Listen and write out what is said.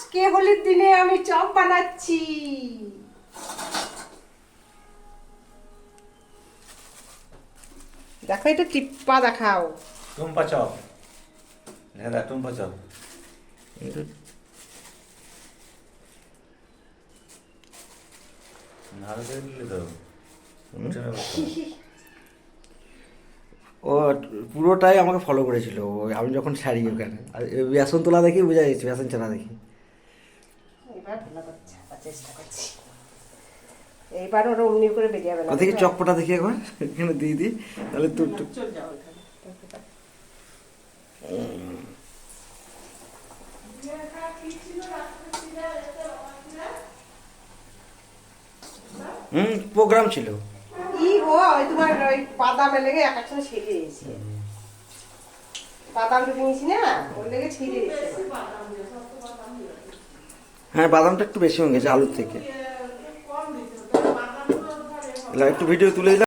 আজকে হোলির দিনে আমি চপ বানাচ্ছি। দেখো এটা টিপ্পা দেখাও। টুম্পা চপ। হ্যাঁ দা টুম্পা চপ। ভালো করে দিলে তো উঠে না বসে। ও পুরোটাই আমাকে ফলো করেছিল। আমি যখন ছাড়ি ওখানে। আর বেসন তোলা দেখি বোঝা যাচ্ছে বেসন চালা দেখি। এবার ভালো করছে চেষ্টা করছি। এইবার ওরা অমনি করে বেরিয়ে যাবে না। ওদিকে চকপটা দেখি একবার? এখানে দিয়ে দিই। তাহলে তো যাও হুম প্রোগ্রাম ছিল। ই ও ওই তোমার ওই বাদামে লেগে এক একসাথে ছিঁড়ে এসে বাদাম ঢুকে নিয়েছি না ওর লেগে ছিঁড়ে এসে হ্যাঁ বাদামটা একটু বেশি হয়ে গেছে আলুর থেকে। একটু ভিডিও তুলে